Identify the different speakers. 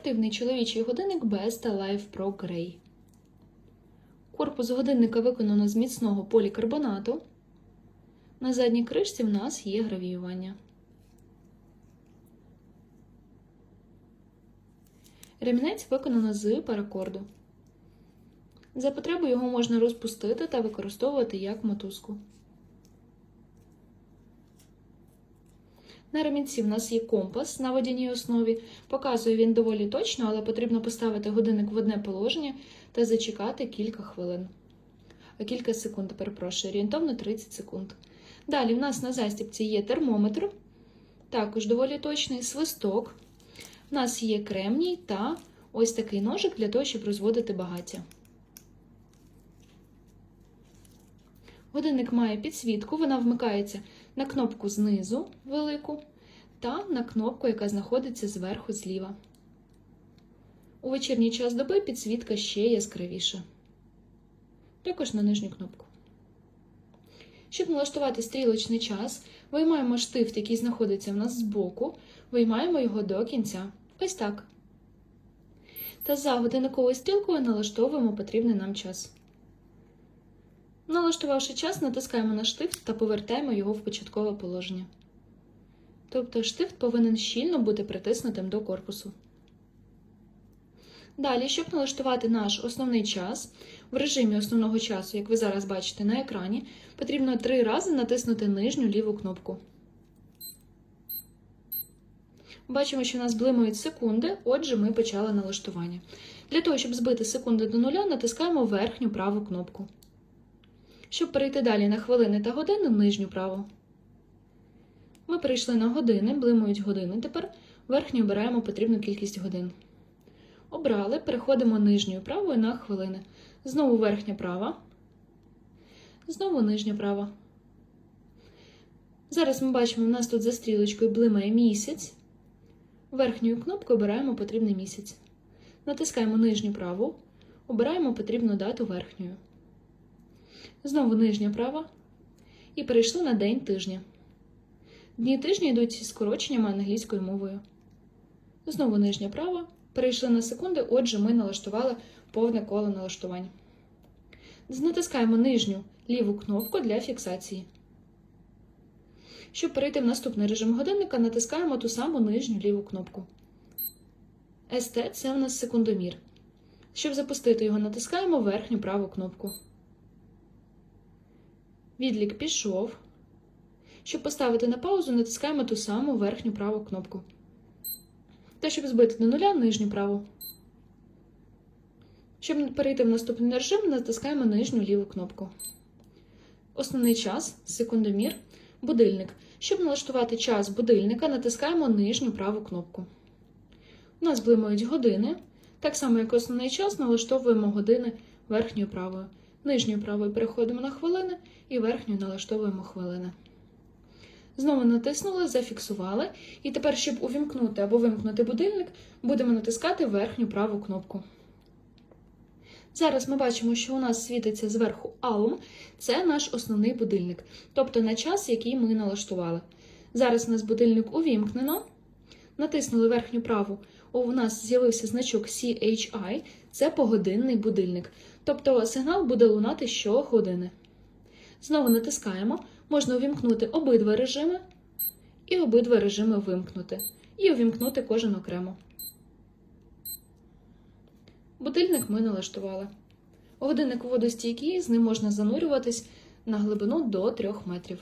Speaker 1: Активний чоловічий годинник Besta Life Pro Grey. Корпус годинника виконано з міцного полікарбонату. На задній кришці в нас є гравіювання. Ремінець виконано з паракорду. За потребою його можна розпустити та використовувати як мотузку. На ремінці в нас є компас на водяній основі. Показує він доволі точно, але потрібно поставити годинник в одне положення та зачекати кілька хвилин. Кілька секунд, перепрошую, орієнтовно 30 секунд. Далі в нас на застібці є термометр, також доволі точний свисток. У нас є кремній та ось такий ножик для того, щоб розводити багаття. Годинник має підсвітку, вона вмикається на кнопку знизу велику та на кнопку, яка знаходиться зверху зліва. У вечірній час доби підсвітка ще яскравіша. Також на нижню кнопку. Щоб налаштувати стрілочний час, виймаємо штифт, який знаходиться в нас збоку, виймаємо його до кінця. Ось так. Та за годинниковою стрілкою налаштовуємо потрібний нам час. Налаштувавши час, натискаємо на штифт та повертаємо його в початкове положення. Тобто штифт повинен щільно бути притиснутим до корпусу. Далі, щоб налаштувати наш основний час, в режимі основного часу, як ви зараз бачите на екрані, потрібно три рази натиснути нижню ліву кнопку. Бачимо, що у нас блимають секунди, отже, ми почали налаштування. Для того, щоб збити секунди до нуля, натискаємо верхню праву кнопку. Щоб перейти далі на хвилини та години, в нижню праву. Ми перейшли на години, блимають години. Тепер верхню обираємо потрібну кількість годин. Обрали, переходимо нижньою правою на хвилини. Знову верхня права. Знову нижня права. Зараз ми бачимо, у нас тут за стрілочкою блимає місяць. Верхньою кнопкою обираємо потрібний місяць. Натискаємо нижню праву, обираємо потрібну дату верхньою. Знову нижня права. І перейшли на день тижня. Дні тижня йдуть зі скороченнями англійською мовою. Знову нижня права. Перейшли на секунди, отже, ми налаштували повне коло налаштувань. Натискаємо нижню ліву кнопку для фіксації. Щоб перейти в наступний режим годинника, натискаємо ту саму нижню ліву кнопку. ST – це у нас секундомір. Щоб запустити його, натискаємо верхню праву кнопку. Відлік пішов. Щоб поставити на паузу, натискаємо ту саму верхню праву кнопку. Та щоб збити до нуля нижню праву. Щоб перейти в наступний режим, натискаємо нижню ліву кнопку. Основний час секундомір, будильник. Щоб налаштувати час будильника, натискаємо нижню праву кнопку. У нас блимають години. Так само, як основний час, налаштовуємо години верхньою правою. Нижньою правою переходимо на хвилини і верхньою налаштовуємо хвилини. Знову натиснули, зафіксували. І тепер, щоб увімкнути або вимкнути будильник, будемо натискати верхню праву кнопку. Зараз ми бачимо, що у нас світиться зверху Alarm. Це наш основний будильник, тобто на час, який ми налаштували. Зараз у нас будильник увімкнено. Натиснули верхню праву. У нас з'явився значок CHI, це погодинний будильник. Тобто сигнал буде лунати щогодини. Знову натискаємо. Можна увімкнути обидва режими, і обидва режими вимкнути. І увімкнути кожен окремо. Будильник ми налаштували. Годинник водостійкий, з ним можна занурюватись на глибину до 3 метрів.